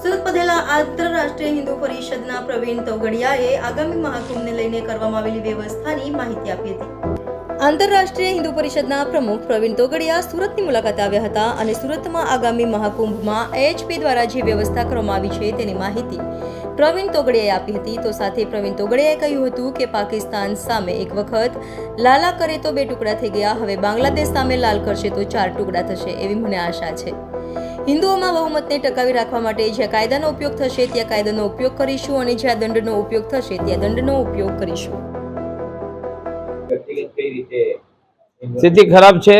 સુરત પધેલા આંતરરાષ્ટ્રીય હિન્દુ પરિષદના પ્રવીણ તોગડિયાએ આગામી મહાકુંભને લઈને કરવામાં આવેલી વ્યવસ્થાની માહિતી આપી હતી. આંતરરાષ્ટ્રીય હિન્દુ પરિષદના પ્રમુખ પ્રવીણ તોગડિયા સુરતની મુલાકાતે આવ્યા હતા અને સુરતમાં આગામી મહાકુંભમાં એએચપી દ્વારા જે વ્યવસ્થા કરવામાં આવી છે તેની માહિતી પ્રવીણ તોગડિયાએ આપી હતી. તો સાથે પ્રવીણ તોગડિયાએ કહ્યું હતું કે પાકિસ્તાન સામે એક વખત લાલા કરે તો બે ટુકડા થઈ ગયા. હવે બાંગ્લાદેશ સામે લાલ કરશે તો ચાર ટુકડા થશે એવી મને આશા છે. હિન્દુઓમાં બહુમતને ટકાવી રાખવા માટે જ્યાં કાયદાનો ઉપયોગ થશે ત્યાં કાયદાનો ઉપયોગ કરીશું અને જ્યાં દંડનો ઉપયોગ થશે ત્યાં દંડનો ઉપયોગ કરીશું. વ્યક્તિગત કઈ રીતે સ્થિતિ ખરાબ છે?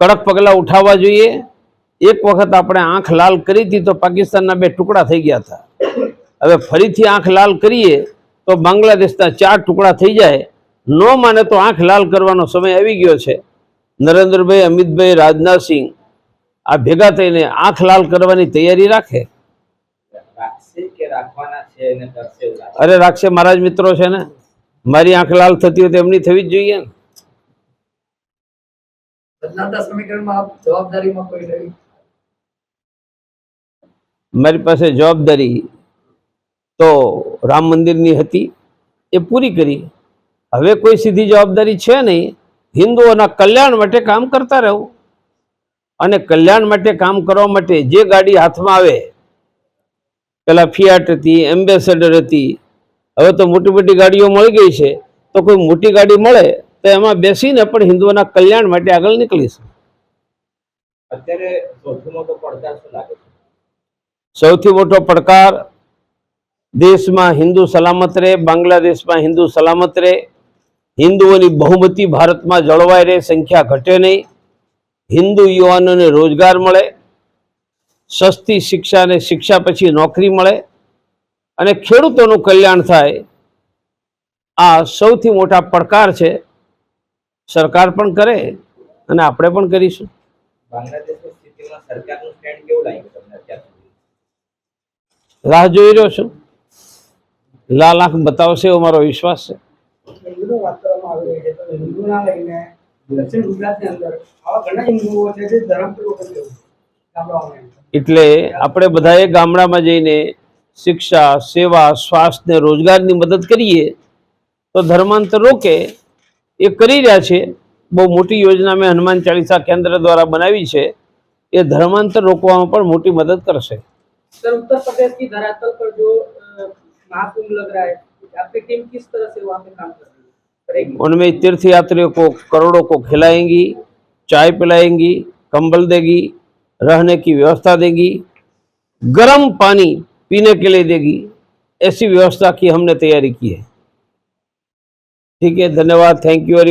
કડક પગલાં ઉઠાવવા જોઈએ. એક વખત આપણે આંખ લાલ કરી હતી તો પાકિસ્તાનના બે ટુકડા થઈ ગયા હતા. હવે ફરીથી આંખ લાલ કરીએ તો બાંગ્લાદેશના ચાર ટુકડા થઈ જાય. ન માને તો આંખ લાલ કરવાનો સમય આવી ગયો છે. નરેન્દ્રભાઈ અમિતભાઈ રાજનાથસિંહ આ ભેગા થઈને આંખ લાલ કરવાની તૈયારી રાખે? રાખશે કે રાખવાના છે એને કરશે એવું લાગે. અરે રાખશે મહારાજ મિત્રો છે ને. મારી આંખ લાલ થતી હોય તો એમની થવી જ જોઈએ ને. બદલાતા સમીકરણમાં આપ જવાબદારીમાં કોઈ રહી? મારી પાસે જવાબદારી તો રામ મંદિરની હતી એ પૂરી કરી. હવે કોઈ સીધી જવાબદારી છે નહીં. હિન્દુઓના કલ્યાણ માટે કામ કરતા રહેવું અને કલ્યાણ માટે કામ કરવા માટે જે ગાડી હાથમાં આવે પેલા ફિયાટ હતી એમ્બેસેડર હતી હવે તો મોટી મોટી ગાડીઓ મળી ગઈ છે તો કોઈ મોટી ગાડી મળે તો એમાં બેસીને પણ હિન્દુઓના કલ્યાણ માટે આગળ નીકળીશું. અત્યારે સૌથી મોટો પડકાર શું લાગે છે? સૌથી મોટો પડકાર દેશમાં હિન્દુ સલામત રહે બાંગ્લાદેશમાં હિન્દુ સલામત રહે હિન્દુઓની બહુમતી ભારતમાં જળવાઈ રહે સંખ્યા ઘટે નહીં. હિન્દુ યુવાનોને રોજગાર મળે સસ્તી શિક્ષા અને શિક્ષા પછી નોકરી મળે અને ખેડૂતોનું કલ્યાણ થાય આ સૌથી મોટા પડકાર છે. સરકાર પણ કરે અને આપણે પણ કરીશું. બાંગ્લાદેશની સ્થિતિમાં સરકારનું સ્ટેન્ડ કેવું લાગ્યું તમને અત્યાર સુધી? રાહ જોઈ રહ્યો છું. લાલ આંખ બતાવશે એવો મારો વિશ્વાસ છે. હિન્દુનો વાત કરવામાં આવી રહી છે તો હિન્દુના લઈને દક્ષિણ ગુજરાતની અંદર આવા ઘણા હિન્દુઓ છે જે ધર્મપૂર્વક જ રહેવું ગામડાઓમાં એટલે આપણે બધાએ ગામડામાં જઈને શિક્ષા સેવા સ્વાસ્થ્ય ને રોજગારની મદદ કરીએ તો ધર્માંતર રોકે એ કરી રહ્યા છે બહુ મોટી યોજના મેં હનુમાન ચાલીસા કેન્દ્ર દ્વારા બનાવી છે એ ધર્માંતર રોકવામાં પણ મોટી મદદ કરશે सर उत्तर प्रदेश की धरातल पर जो अ, महाकुंभ लग रहा है आपकी टीम किस तरह से वहाँ पे काम कर रही है करेगी उनमें तीर्थ यात्रियों को, करोड़ों को खिलाएँगी, चाय पिलाएँगी, कंबल देगी, रहने की व्यवस्था देगी, गर्म पानी पीने के लिए देगी, ऐसी व्यवस्था की हमने तैयारी की है। ठीक है, धन्यवाद थैंक यू वेरी